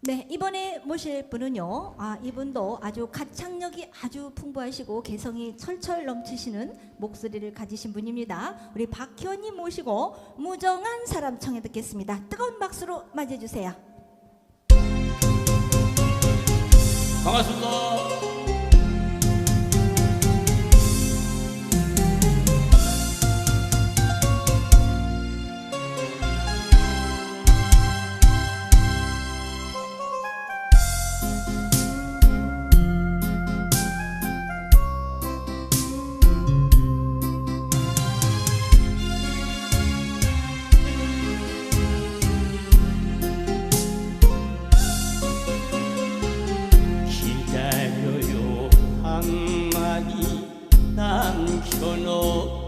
네, 이번에 모실 분은요. 아, 이분도 아주 가창력이 아주 풍부하시고 개성이 철철 넘치시는 목소리를 가지신 분입니다. 우리 박현님 모시고 무정한 사람 청해 듣겠습니다. 뜨거운 박수로 맞이해 주세요. 반갑습니다. 남겨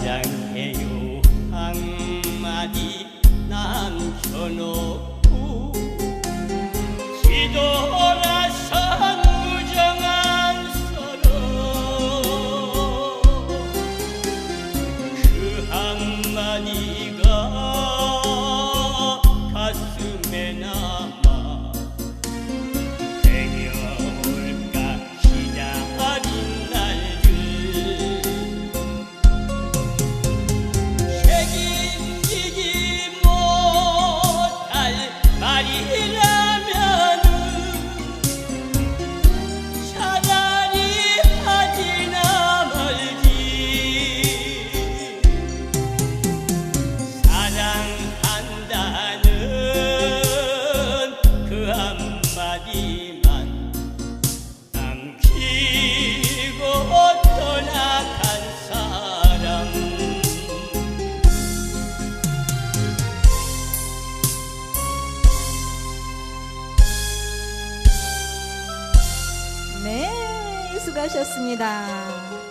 사랑해요. 한마디 남겨놓고 뒤돌아선 무정한 서로 그 한마디 수고하셨습니다.